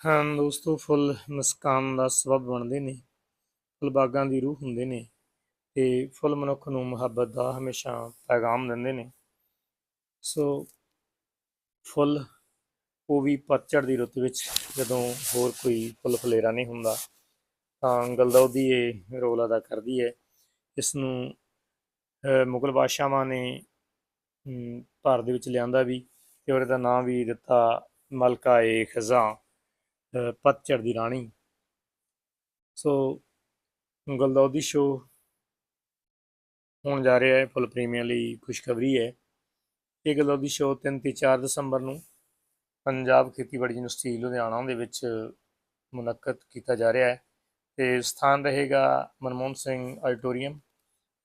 ਹਾਂ ਦੋਸਤੋ, ਫੁੱਲ ਮੁਸਕਾਨ ਦਾ ਸਬਬ ਬਣਦੇ ਨੇ। ਫੁੱਲ ਬਾਗਾਂ ਦੀ ਰੂਹ ਹੁੰਦੇ ਨੇ ਤੇ ਫੁੱਲ ਮਨੁੱਖ ਨੂੰ ਮੁਹੱਬਤ ਦਾ ਹਮੇਸ਼ਾ ਪੈਗਾਮ ਦਿੰਦੇ ਨੇ। ਸੋ ਫੁੱਲ, ਉਹ ਵੀ ਪਤਝੜ ਦੀ ਰੁੱਤ ਵਿੱਚ ਜਦੋਂ ਹੋਰ ਕੋਈ ਫੁੱਲ ਫਲੇਰਾ ਨਹੀਂ ਹੁੰਦਾ, ਤਾਂ ਗਲਦੌਦੀ ਇਹ ਰੋਲ ਅਦਾ ਕਰਦੀ ਹੈ ਇਸ ਨੂੰ ਮੁਗਲ ਬਾਦਸ਼ਾਹਾਂ ਨੇ ਭਾਰਤ ਦੇ ਵਿੱਚ ਲਿਆਂਦਾ ਵੀ ਤੇ ਉਹਦਾ ਨਾਂ ਵੀ ਦਿੱਤਾ ਮਲਕਾ ਏ ਖਜ਼ਾਂ ਪਤਝੜ ਦੀ ਰਾਣੀ। ਸੋ ਗਲਦੌਦੀ ਸ਼ੋ ਹੋਣ ਜਾ ਰਿਹਾ ਹੈ, ਫੁੱਲ ਪ੍ਰੇਮੀਆਂ ਲਈ ਖੁਸ਼ਖਬਰੀ ਹੈ। ਇਹ ਗਲਦੌਦੀ ਸ਼ੋ 3 ਤੇ 4 ਦਸੰਬਰ ਨੂੰ ਪੰਜਾਬ ਖੇਤੀਬਾੜੀ ਯੂਨੀਵਰਸਿਟੀ ਲੁਧਿਆਣਾ ਦੇ ਵਿੱਚ ਮੁਨੱਕਦ ਕੀਤਾ ਜਾ ਰਿਹਾ ਹੈ ਤੇ ਸਥਾਨ ਰਹੇਗਾ ਮਨਮੋਹਨ ਸਿੰਘ ਆਡੀਟੋਰੀਅਮ,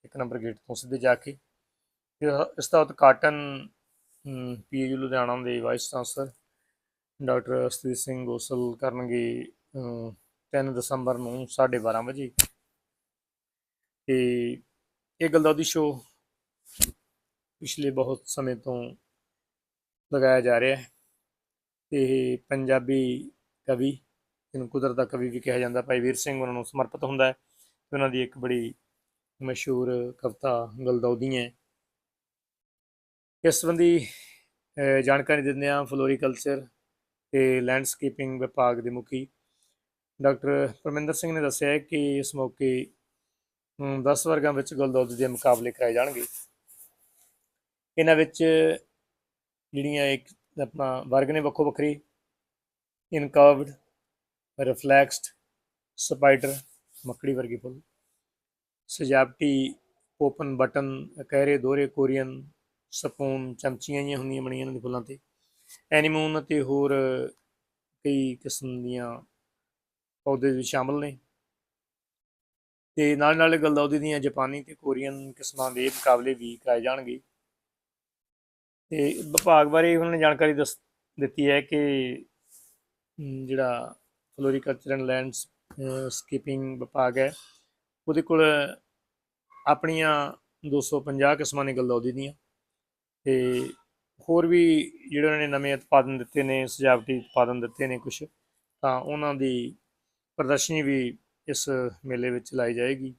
ਇੱਕ ਨੰਬਰ ਗੇਟ ਤੋਂ ਸਿੱਧੇ ਜਾ ਕੇ। ਇਸ ਦਾ ਉਦਘਾਟਨ ਪੀਯੂ ਲੁਧਿਆਣਾ ਦੇ vice chancellor doctor Astit Singh Gosal ਕਰਨਗੇ ਅਮ, 3 ਦਸੰਬਰ ਨੂੰ 12:30 ਵਜੇ। ਤੇ ਇਹ ਗਲਦੌਦੀ ਸ਼ੋ ਪਿਛਲੇ ਬਹੁਤ ਸਮੇਂ ਤੋਂ ਲਗਾਇਆ ਜਾ ਰਿਹਾ ਹੈ। ਤੇ ਪੰਜਾਬੀ ਕਵੀ ਜਿਹਨੂੰ ਕੁਦਰਤ ਦਾ ਕਵੀ ਵੀ ਕਿਹਾ ਜਾਂਦਾ ਭਾਈ ਵੀਰ ਸਿੰਘ ਉਹਨਾਂ ਨੂੰ ਸਮਰਪਿਤ ਹੁੰਦਾ ਹੈ। ਤੇ ਉਹਨਾਂ ਦੀ ਇੱਕ ਬੜੀ ਮਸ਼ਹੂਰ ਕਵਿਤਾ ਗਲਦੌਦੀ ਹੈ। ਇਸ ਸੰਬੰਧੀ ਜਾਣਕਾਰੀ ਦਿੰਦੇ ਹਾਂ ਫਲੋਰੀਕਲਚਰ ਤੇ ਲੈਂਡਸਕੇਪਿੰਗ ਵਿਭਾਗ ਦੇ ਮੁਖੀ ਡਾਕਟਰ ਪਰਮਿੰਦਰ ਸਿੰਘ ਨੇ ਦੱਸਿਆ ਕਿ ਇਸ ਮੌਕੇ 10 ਵਰਗਾਂ ਵਿੱਚ ਗੁਲਦੌਦੀ ਦੇ ਮੁਕਾਬਲੇ ਕਰਾਏ ਜਾਣਗੇ। ਇਹਨਾਂ ਵਿੱਚ ਜਿਹੜੀਆਂ ਇੱਕ ਆਪਣਾ ਵਰਗ ਨੇ ਵੱਖੋ ਵੱਖਰੇ ਇਨਕਰਵਡ ਰਿਫਲੈਕਸਡ ਸਪਾਈਡਰ ਮੱਕੜੀ ਵਰਗੇ ਫੁੱਲ, ਸਜਾਵਟੀ ਓਪਨ ਬਟਨ ਕਹਿਰੇ ਦੋਹਰੇ, ਕੋਰੀਅਨ, ਸਪੂਨ, ਚਮਚੀਆਂ ਜਿਹੀਆਂ ਹੁੰਦੀਆਂ ਬਣੀਆਂ ਇਹਨਾਂ ਦੇ ਫੁੱਲਾਂ ਤੇ। ਐਨੀਮੋਨ ਅਤੇ ਹੋਰ ਕਈ ਕਿਸਮ ਦੀਆਂ ਪੌਦੇ ਵੀ ਸ਼ਾਮਲ ਨੇ। ਤੇ ਨਾਲ ਨਾਲ ਗਲਦੌਦੀ ਦੀਆਂ ਜਾਪਾਨੀ ਤੇ ਕੋਰੀਅਨ ਕਿਸਮਾਂ ਦੇ ਮੁਕਾਬਲੇ ਵੀ ਕਰਾਏ ਜਾਣਗੇ। ਤੇ ਵਿਭਾਗ ਬਾਰੇ ਉਹਨਾਂ ਨੇ ਜਾਣਕਾਰੀ ਦੱਸ ਦਿੱਤੀ ਹੈ ਕਿ ਜਿਹੜਾ ਫਲੋਰੀਕਲਚਰ ਐਂਡ ਲੈਂਡਸ ਸਕੀਪਿੰਗ ਵਿਭਾਗ ਹੈ, ਉਹਦੇ ਕੋਲ ਆਪਣੀਆਂ 250 ਕਿਸਮਾਂ ਨੇ ਗਲਦੌਦੀ ਦੀਆਂ। ਤੇ ਹੋਰ ਵੀ ਜਿਹੜੇ ਉਹਨਾਂ ਨੇ ਨਵੇਂ ਉਤਪਾਦਨ ਦਿੱਤੇ ਨੇ, ਸਜਾਵਟੀ ਉਤਪਾਦਨ ਦਿੱਤੇ ਨੇ ਕੁਝ ਤਾਂ ਉਹਨਾਂ ਦੀ ਪ੍ਰਦਰਸ਼ਨੀ ਵੀ ਇਸ ਮੇਲੇ ਵਿੱਚ ਲਾਈ ਜਾਏਗੀ।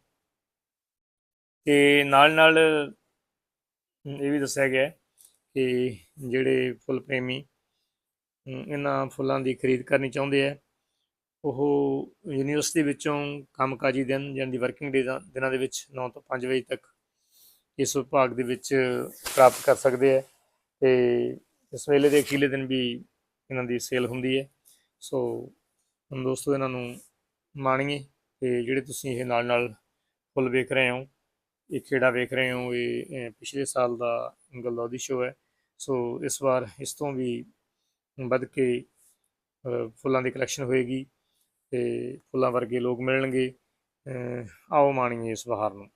ਤੇ ਨਾਲ ਨਾਲ ਇਹ ਵੀ ਦੱਸਿਆ ਗਿਆ ਕਿ ਜਿਹੜੇ ਫੁੱਲ ਪ੍ਰੇਮੀ ਇਹਨਾਂ ਫੁੱਲਾਂ ਦੀ ਖਰੀਦ ਕਰਨੀ ਚਾਹੁੰਦੇ ਆ, ਉਹ ਯੂਨੀਵਰਸਿਟੀ ਵਿੱਚੋਂ ਕੰਮਕਾਜੀ ਦਿਨ ਜਾਣੀ ਦੀ ਵਰਕਿੰਗ ਡੇ ਦਿਨਾਂ ਦੇ ਵਿੱਚ 9 ਤੋਂ 5 ਵਜੇ ਤੱਕ ਇਸ ਵਿਭਾਗ ਦੇ ਵਿੱਚ ਪ੍ਰਾਪਤ ਕਰ ਸਕਦੇ ਆ। ਤੇ ਇਸ ਵੇਲੇ ਦੇ ਅਖੀਲੇ ਦਿਨ ਵੀ ਇਹਨਾਂ ਦੀ ਸੇਲ ਹੁੰਦੀ ਹੈ। ਸੋ ਦੋਸਤੋ ਇਹਨਾਂ ਨੂੰ ਮਾਣੀਏ ਤੇ ਜਿਹੜੇ ਤੁਸੀਂ ਇਹ ਨਾਲ ਨਾਲ ਫੁੱਲ ਵੇਖ ਰਹੇ ਹੋ, ਇਹ ਖੇੜਾ ਵੇਖ ਰਹੇ ਹੋ, ਇਹ ਪਿਛਲੇ ਸਾਲ ਦਾ ਗਲਦੌਦੀ ਸ਼ੋ ਹੈ। ਸੋ ਇਸ ਵਾਰ ਇਸ ਤੋਂ ਵੀ ਵੱਧ ਕੇ ਫੁੱਲਾਂ ਦੀ ਕਲੈਕਸ਼ਨ ਹੋਏਗੀ ਤੇ ਫੁੱਲਾਂ ਵਰਗੇ ਲੋਕ ਮਿਲਣਗੇ। ਆਓ ਮਾਣੀਏ ਇਸ ਬਹਾਰ ਨੂੰ।